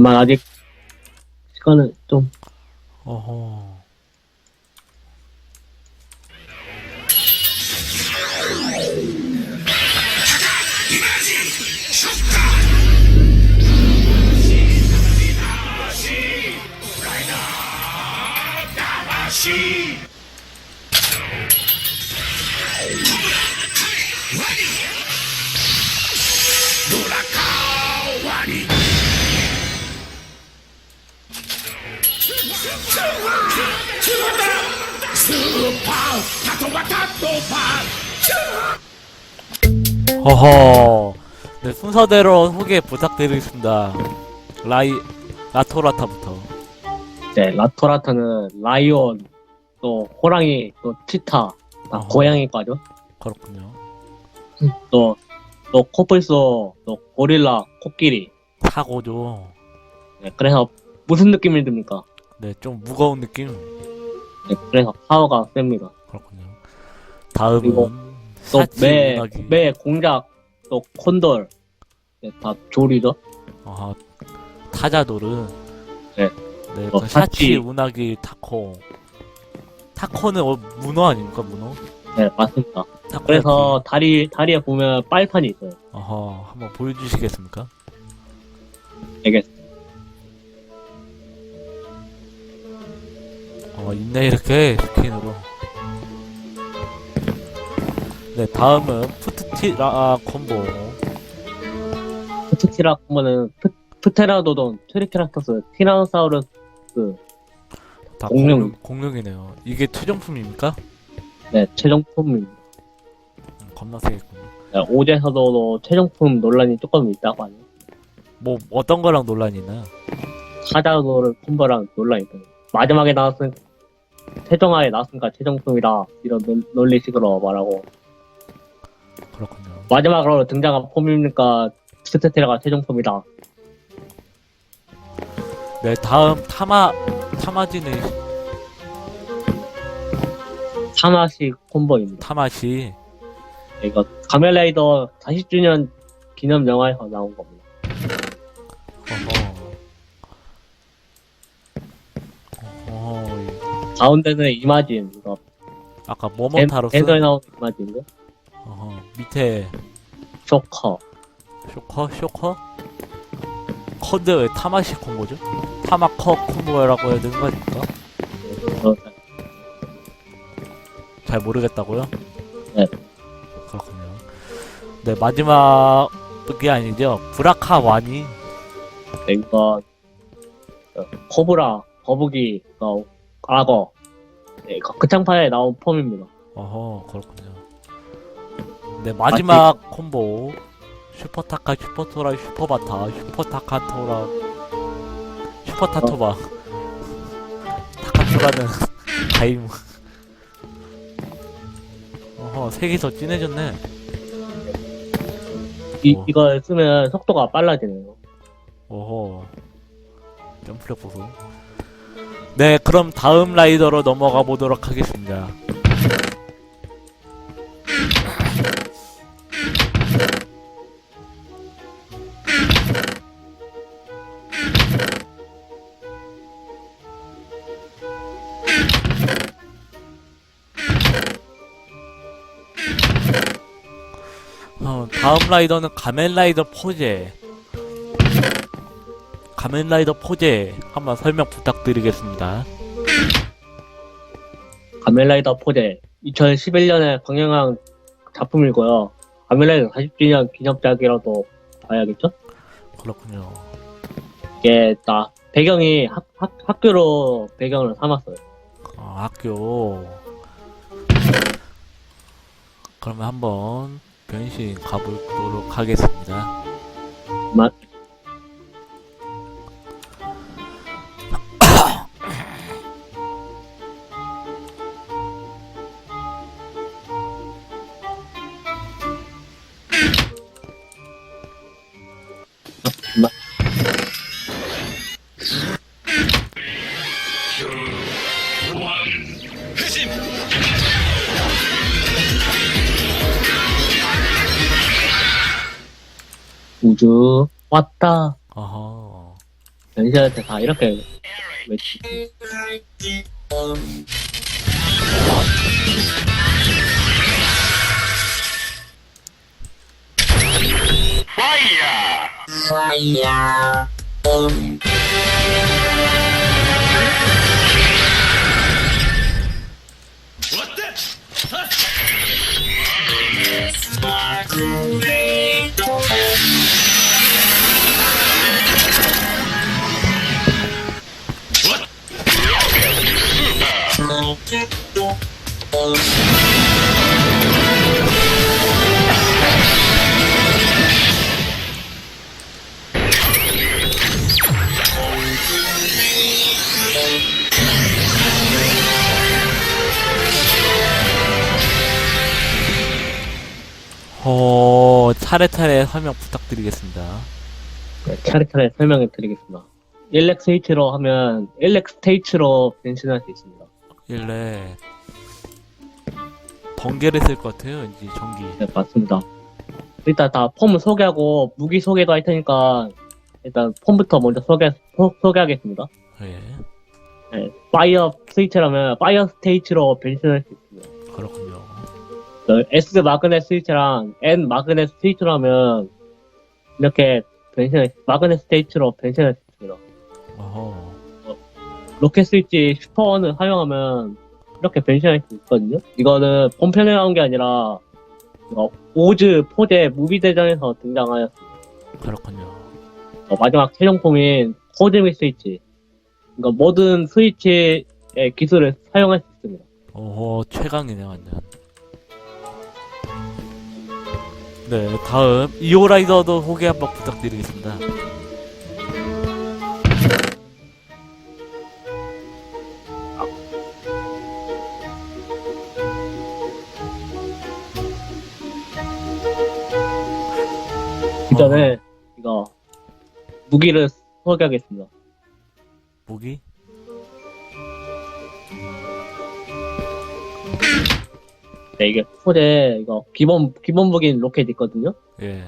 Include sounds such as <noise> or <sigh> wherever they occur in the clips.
잠만 아직 시간은 좀 어허. 허허. 네, 순서대로 소개 부탁드리겠습니다. 라이, 라토라타부터. 네, 라토라타는 라이온 또 호랑이 또 치타 다 어허. 고양이과죠. 그렇군요. 또 또 코뿔소 또 고릴라 코끼리. 사고죠. 네, 그래서 무슨 느낌이 듭니까? 네, 좀 무거운 느낌. 네, 그래서 파워가 셉니다. 그렇군요. 다음은 그리고 사치 또매 문학이. 매 공작 또 콘돌 네, 다 조리죠. 아하, 타자도르. 네. 네, 어, 그 사치 사치. 운하기 타코. 타코는 어, 문어 아닙니까, 문어? 네, 맞습니다. 타코 그래서 다리 다리에 보면 빨판이 있어요. 어허, 한번 보여주시겠습니까? 알겠습니다. 어, 있네, 이렇게 스킨으로. 네, 다음은 푸트티라 콤보. 프트티라 보면은 프, 프테라도돈, 트리케라토스, 티라노사우루스 다 공룡. 공룡, 공룡이네요. 이게 최종품입니까? 네, 최종품입니다. 음, 겁나 세겠군요. 네, 오제에서도 최종품 논란이 조금 있다고 하네요. 뭐, 어떤 거랑 논란이 있나요? 사자도를 콤보랑 논란이 있어요. 마지막에 나왔으니까 최종화에 나왔으니까 최종품이다 이런 논- 논리식으로 말하고 그렇군요. 마지막으로 등장한 폼이니까 스테테라가 최종품이다. 네, 다음 타마, 타마지는 사마식 콤보입니다. 타마시. 네, 이거 가멜라이더 40주년 기념 영화에서 나온 겁니다. 어허. 어허. 가운데는 이마진 이거 아까 벤- 모모타로스. 벤서에 나온 이마진인데 어허. 밑에 쇼커 쇼커? 쇼커? 커드 왜 타마시 콤보죠? 타마커 콤보라고 해야 되는 거 아닙니까? 어, 잘 모르겠다고요? 네. 그렇군요. 네, 마지막이 아니죠. 브라카 와니. 네, 이거 어, 코브라 거북이 어, 악어 네, 이거 극장판에 나온 폼입니다. 어허, 그렇군요. 네, 마지막 콤보. 슈퍼타카, 슈퍼토라, 슈퍼바타, 슈퍼타카토라, 슈퍼타토바. 타카토라는 <laughs> 가임. 어허, 색이 더 진해졌네. 이, 어. 이걸 쓰면 속도가 빨라지네요. 어허. 점프력 보소. 네, 그럼 다음 라이더로 넘어가 보도록 하겠습니다. 어, 다음 라이더는 가면라이더 포제. 가면라이더 포제 한번 설명 부탁드리겠습니다. 가멜라이더 포제 2011년에 방영한 작품이고요. 가멜라이더 40주년 기념작이라도 봐야겠죠? 그렇군요. 이게 딱 배경이 학, 학, 학교로 배경을 삼았어요. 어, 학교. 그러면 한번 변신 가보도록 하겠습니다. 맛 우주 왔다. 어허. 변신할 때다 이렇게 외치. 어, 차례차례 설명 부탁드리겠습니다. 네, 차례차례 설명해 드리겠습니다. 1렉스테이치로 하면 1렉스테이치로 변신할 수 있습니다. 일레 번개를 쓸 것 같아요, 왠지 전기. 네, 맞습니다. 일단 다 폼을 소개하고 무기 소개도 할 테니까 일단 폼부터 먼저 소개, 소, 소개하겠습니다. 예, 네, 파이어 스위치라면 파이어 스테이치로 변신할 수 있습니다. 그렇군요. 그 S 마그넷 스위치랑 N 마그넷 스위치라면 이렇게 변신할 마그넷 스테이치로 변신할 수 있습니다. 어허. 로켓 스위치 슈퍼원을 사용하면 이렇게 변신할 수 있거든요. 이거는 본편에 나온 게 아니라 이거 오즈 포제 무비 대전에서 등장하였습니다. 그렇군요. 어, 마지막 최종품인 코즈믹 스위치. 그러니까 모든 스위치의 기술을 사용할 수 있습니다. 어허, 최강이네, 완전. 네, 다음, 이오라이더도 소개 한번 부탁드리겠습니다. 그 전에 이거 무기를 소개하겠습니다. 무기? 네, 이게 포제 이거 기본 기본 무기인 로켓 있거든요. 예.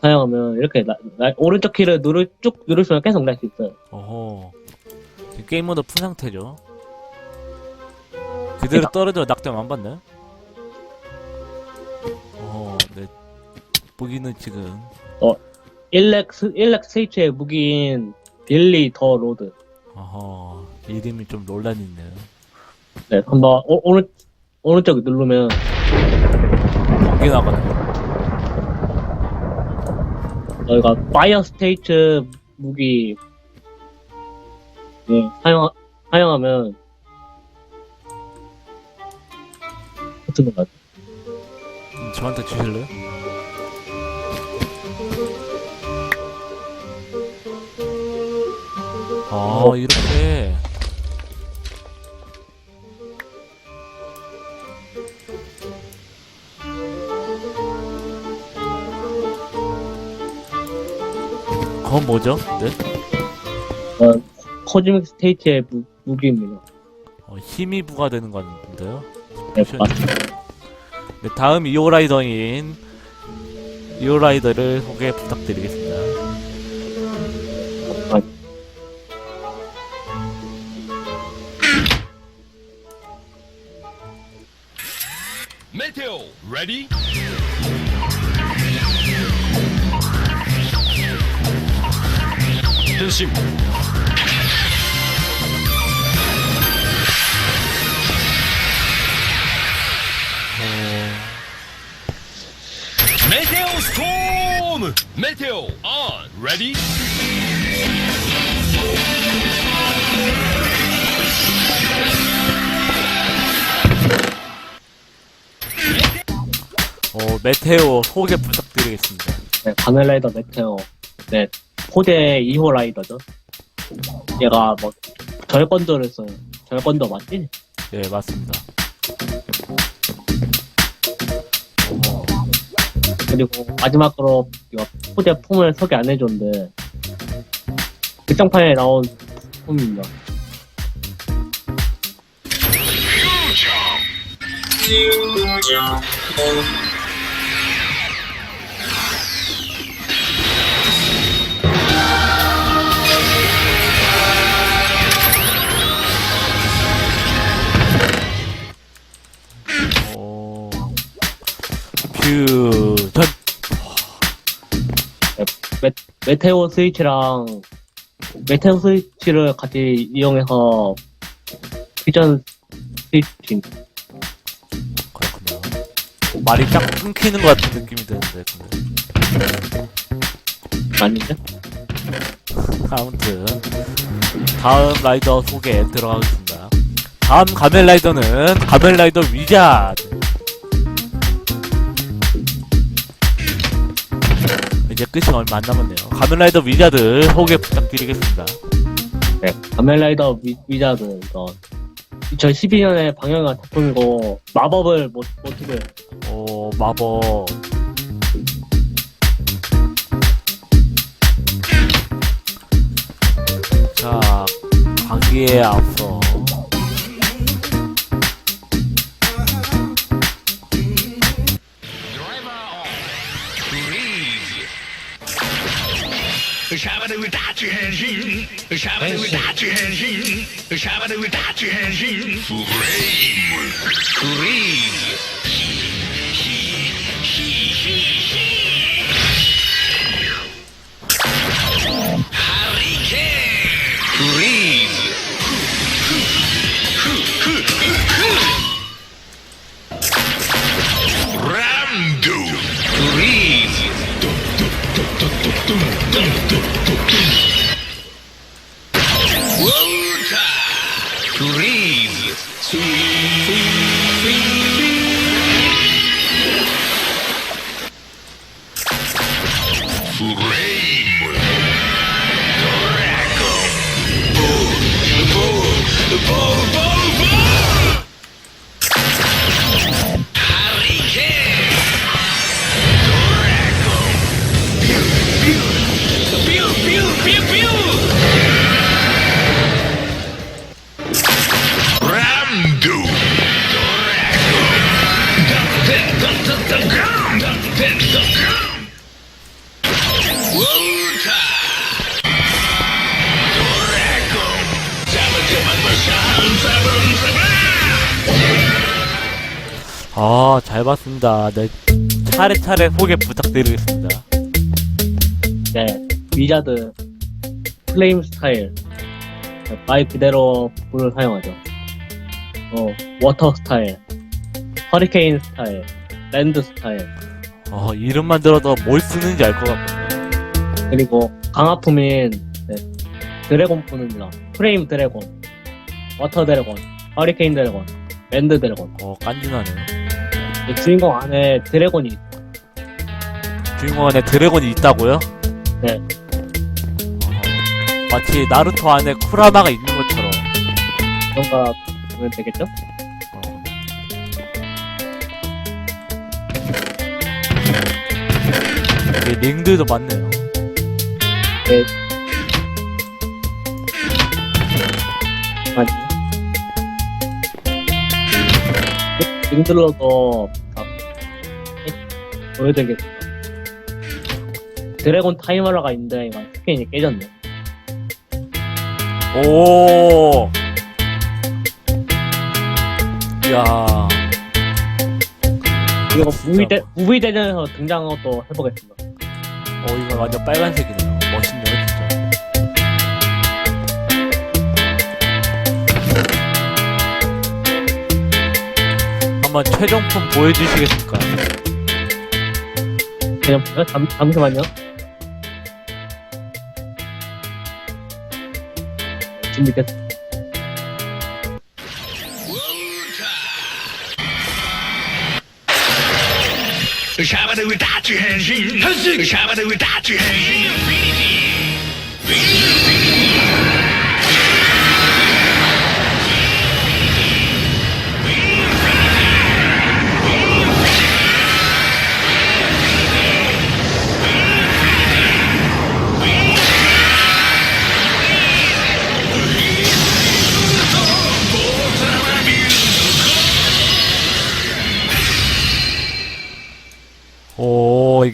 사용하면 이렇게 나- 나- 오른쪽 키를 누르 쭉 누르시면 계속 날 수 있어요. 어허. 지금 게임 모드 푼 상태죠. 그대로 떨어져 낙점 안 받나요? 어, 네. 무기는 지금, 1렉스 1렉 스위치의 무기인 빌리 더 로드. 어허, 이름이 좀 논란이 있네요. 네, 한번 오, 오른 오른쪽 누르면 번개 나가네요. 저희가 파이어 스테이트 무기 네, 사용 사용하면 어떤 건가요? 음, 저한테 주실래요? 아, 이렇게. 그건 뭐죠? 네? 어, 코즈믹 스테이트의 무, 무기입니다. 어, 힘이 부과되는 건데요. 네. 맞습니다. 네, 다음 이오라이더인 이오라이더를 소개 부탁드리겠습니다. 아, Meteo, 변신. 메테오 스톰! 메테오 on, ready? 어, 메테오 소개 부탁드리겠습니다. 네, 가멜라이더 메테오. 네, 포제 2호 라이더죠. 얘가 뭐 절권도를 써요. 절권도 맞지? 네, 맞습니다. 그리고 마지막으로 이거 포제 폼을 소개 안 해줬는데 극장판에 나온 폼입니 퓨전 메테오 스위치랑 메테오 스위치를 같이 이용해서 퓨전 스위치 그렇군요. 말이 딱 끊기는 것 같은 느낌이 드는데 근데. 맞는데? 아무튼 다음 라이더 소개 들어가겠습니다. 다음 가멜라이더는 가멜라이더 위자 이제 끝이 얼마 안 남았네요. 가멜라이더 위자드 소개 부탁드리겠습니다. 네. 가멜라이더 위, 위자드 이거 2012년에 방영한 작품이고 마법을 모, 모티브 오 마법. 자 가기에 앞서 Deixava de gritar de ranginho, deixava de gritar de ranginho, deixava de gritar de ranginho. Furei. to 아, 잘 봤습니다. 네, 차례차례 소개 부탁드리겠습니다. 네 위자드 플레임 스타일 말 그대로 불을 사용하죠 어 워터 스타일 허리케인 스타일 랜드 스타일 어, 이름만 들어도 뭘 쓰는지 알 것 같거든요. 그리고 강화품인 네, 드래곤 푸입니다 프레임 드래곤 워터 드래곤 허리케인 드래곤 랜드 드래곤 어, 깐진하네요. 이 주인공 안에 드래곤이 있- 주인공 안에 드래곤이 있다고요? 네. 어, 마치 나루토 안에 쿠라마가 있는 것처럼. 그런가 보면 되겠죠? 어. 이 링들도 많네요. 네. 아니. 링들러도 다 보여드리겠습니다. 드래곤 타이머러가 있는데 이거 스캔이 깨졌네. 오. 그리고 진짜. 무비 대 무비 대전에서 등장한 것도 해보겠습니다. 어, 이거 완전 빨간색이네요. 멋있네요, 한번 최종품 보여주시겠습니까? 그냥 보세요. 잠, 잠시만요. henshin. Shabba do da to henshin. 오,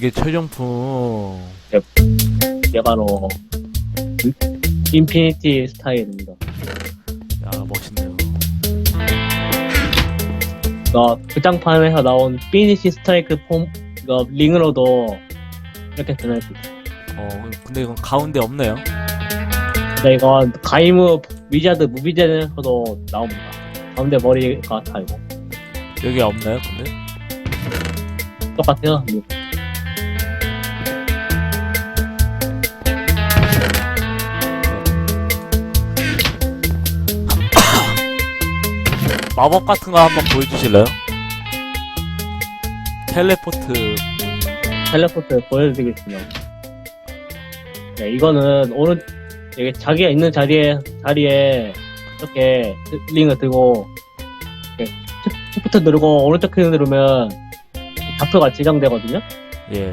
이게 최종품. 이게 바로 인피니티 스타일입니다. 야, 멋있네요. 어, 극장판에서 나온 피니시 스트라이크 폼, 이거 링으로도 이렇게 변할 수 있어요. 어, 근데 이건 가운데 없네요. 근데 이건 가이무 위자드 무비젠에서도 나옵니다. 가운데 머리가 달고. 여기 없나요, 근데? 똑같아요. 마법 같은 거 한번 보여주실래요? 텔레포트 텔레포트 보여드리겠습니다. 네, 이거는 오른 여기 자기가 있는 자리에 자리에 이렇게 링을 들고 이렇게 시프트 누르고 오른쪽 클릭 누르면 좌표가 지정되거든요. 예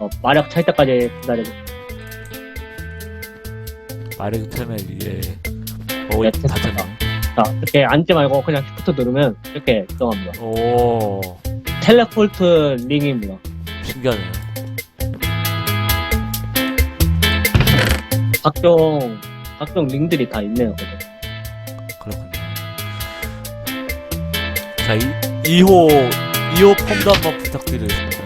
어, 마력 찰 때까지 기다리고 마르기 테멜 예 오, 네, 다 됐습니다. 됐네 자 이렇게 앉지 말고 그냥 시프트 누르면 이렇게 이동합니다. 오 텔레포트 링입니다. 신기하네요 각종 각종 링들이 다 있네요. 그죠? 그렇군요 자 이, 2호 2호 폼도 한번 부탁드리겠습니다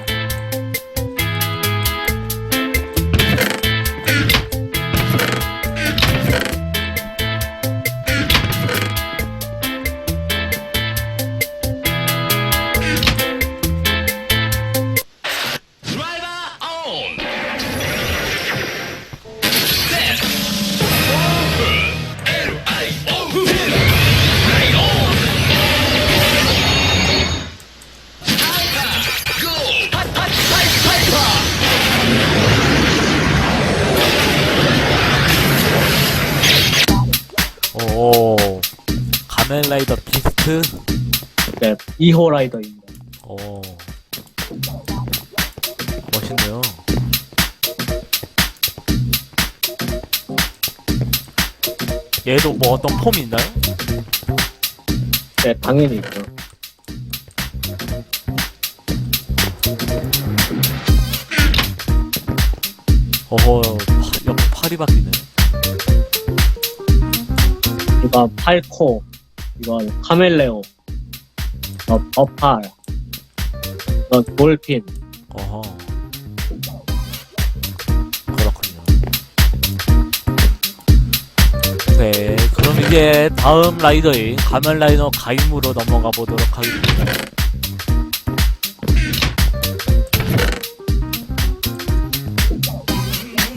가면라이더 비스트 네, 2호 라이더입니다. 오 멋있네요 얘도 뭐 어떤 폼이 있나요? 네, 당연히 있죠. 어허 파, 옆 팔이 바뀌네 이건 팔코, 이건 카멜레오, 어, 버팔, 이건 돌핀, 어허. 그렇군요. 네 그럼 이제 다음 라이더인 가면라이더 가임으로 넘어가 보도록 하겠습니다.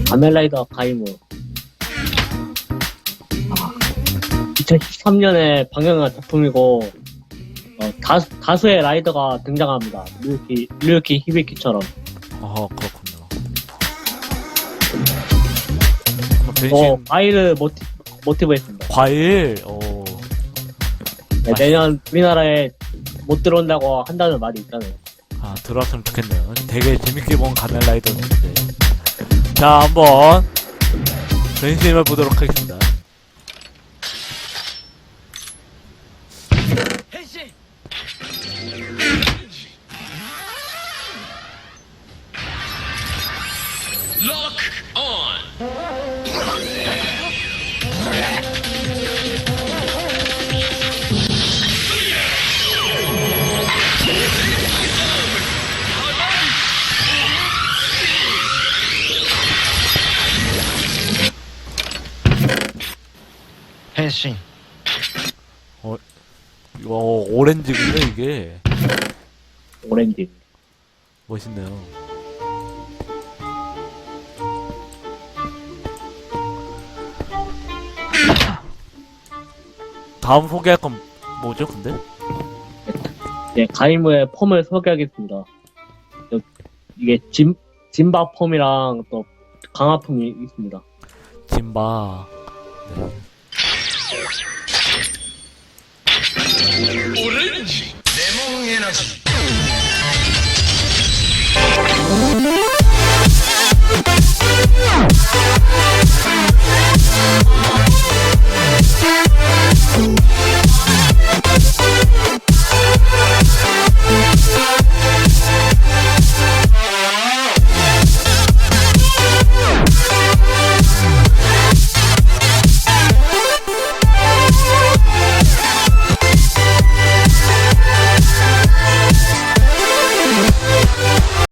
가멜라이더 가이무. 2013년에 방영한 작품이고, 어, 다수, 다수의 라이더가 등장합니다. 류키, 류키 히비키처럼. 어허 그렇군요 뭐 변신 어, 과일을 모티, 모티브 했습니다. 과일 어 네, 내년 우리나라에 못 들어온다고 한다는 말이 있잖아요. 아, 들어왔으면 좋겠네요. 되게 재밌게 본 가면 라이더인데. 자, 한번 변신을 보도록 하겠습니다. 変身 이거 오렌지군요, 이게. 오렌지. 멋있네요. 다음 소개할 건 뭐죠, 근데? 네, 가이무의 폼을 소개하겠습니다. 여- 이게 짐, 짐바 폼이랑 또 강화 폼이 있습니다. 짐바. 네.